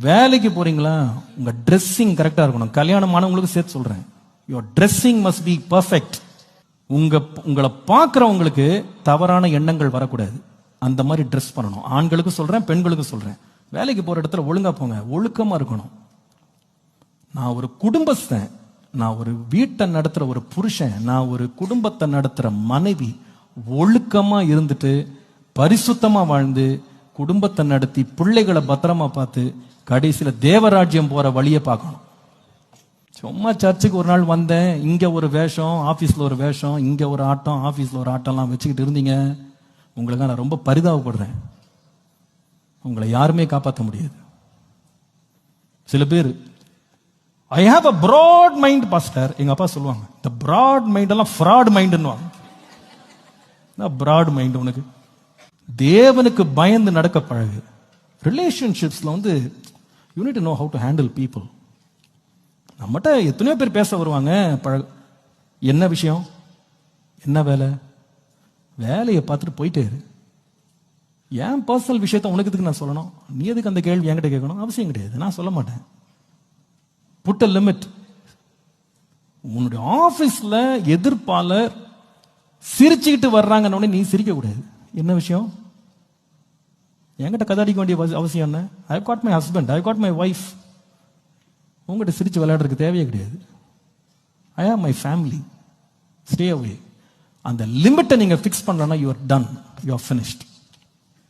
வேலைக்கு போறீங்களா? உங்க ட்ரெஸ்ஸிங் கரெக்டா இருக்கணும். கல்யாணம் ஆனவங்களுக்கு சேர்த்து சொல்றேன். Your dressing must be perfect உங்க உங்களை பார்க்குறவங்களுக்கு தவறான எண்ணங்கள் வரக்கூடாது. அந்த மாதிரி ட்ரெஸ் பண்ணணும். ஆண்களுக்கும் சொல்றேன் பெண்களுக்கும் சொல்றேன். வேலைக்கு போற இடத்துல ஒழுங்கா போங்க. ஒழுக்கமா இருக்கணும். நான் ஒரு குடும்பஸ்தன். நான் ஒரு வீட்டை நடத்துற ஒரு புருஷன். நான் ஒரு குடும்பத்தை நடத்துற மனைவி. ஒழுக்கமா இருந்துட்டு பரிசுத்தமா வாழ்ந்து குடும்பத்தை நடத்தி பிள்ளைகளை பத்திரமா பார்த்து கடைசியில் தேவராஜ்யம் போகிற வழியை பார்க்கணும். சும்மா சர்ச்சுக்கு ஒரு நாள் வந்தேன் இங்கே ஒரு வேஷம் ஆஃபீஸில் ஒரு வேஷம் இங்கே ஒரு ஆட்டம் ஆஃபீஸில் ஒரு ஆட்டம்லாம் வச்சுக்கிட்டு இருந்தீங்க. உங்களுக்கு நான் ரொம்ப பரிதாபப்படுறேன். உங்களை யாருமே காப்பாற்ற முடியாது. சில பேர் I have a broad mind pastor எங்கள் அப்பா சொல்லுவாங்க இந்த ப்ராட் மைண்ட் எல்லாம் ஃப்ராட் மைண்டுன்னு பிராட் மைண்ட் உனக்கு? தேவனுக்கு பயந்து நடக்க பழகு. ரிலேஷன்ஷிப்ஸில் வந்து you need know how to handle people நம்மகிட்ட எத்தனையோ பேர் பேச வருவாங்க பழக. என்ன விஷயம்? என்ன வேலை? வேலையை பார்த்துட்டு போயிட்டே இரு. ஏன் பர்சனல் விஷயத்த உனக்கு இதுக்கு நான் சொல்லணும்? நீ எதுக்கு அந்த கேள்வி என்கிட்ட கேட்கணும்? அவசியம் கிடையாது. நான் சொல்ல மாட்டேன். புட் அ லிமிட் உன்னுடைய ஆஃபீஸில் எதிர்ப்பாளர் சிரிச்சுக்கிட்டு வர்றாங்கன்னு நீ சிரிக்கக்கூடாது என்ன விஷயம்? என்கிட்ட கதாடிக்க வேண்டிய அவசியம் என்ன? I got my husband I got my wife உங்ககிட்ட சிரிச்சு விளையாடுறதுக்கு தேவையே கிடையாது. I have my family stay away அந்த லிமிட்டை நீங்கள் ஃபிக்ஸ் பண்ணலன்னா you are done you are finished